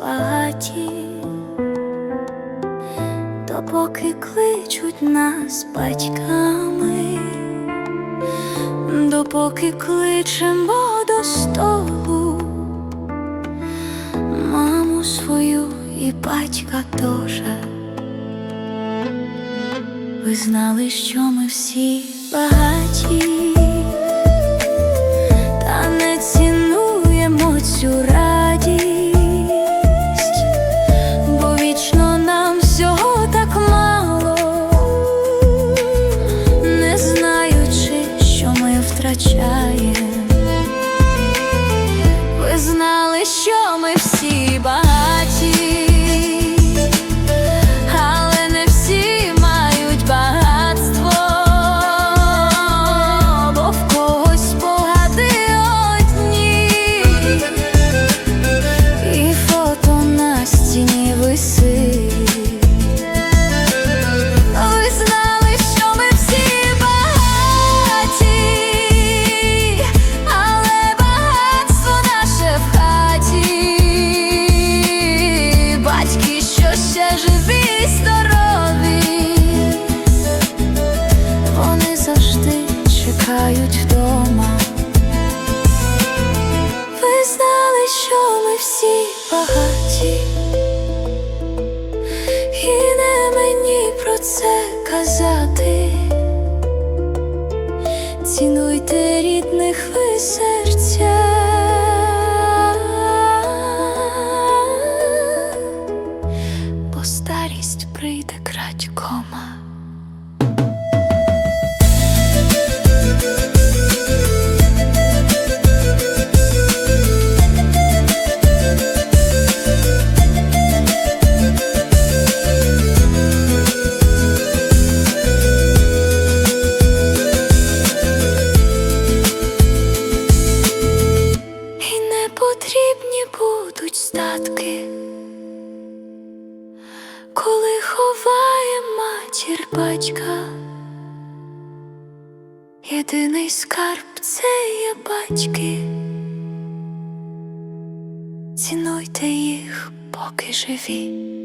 багаті, допоки кличуть нас батьками, допоки кличемо до столу, маму свою і батька теж. Ви знали, що ми всі багаті, Батьки, що ще живі, й здорові, вони завжди чекають вдома. Ви знали, що ми всі багаті, і не мені про це казати. Цінуйте рідних ви серця. Потрібні будуть статки, коли ховає батька. Єдиний скарб це є батьки. Цінуйте їх, поки живі.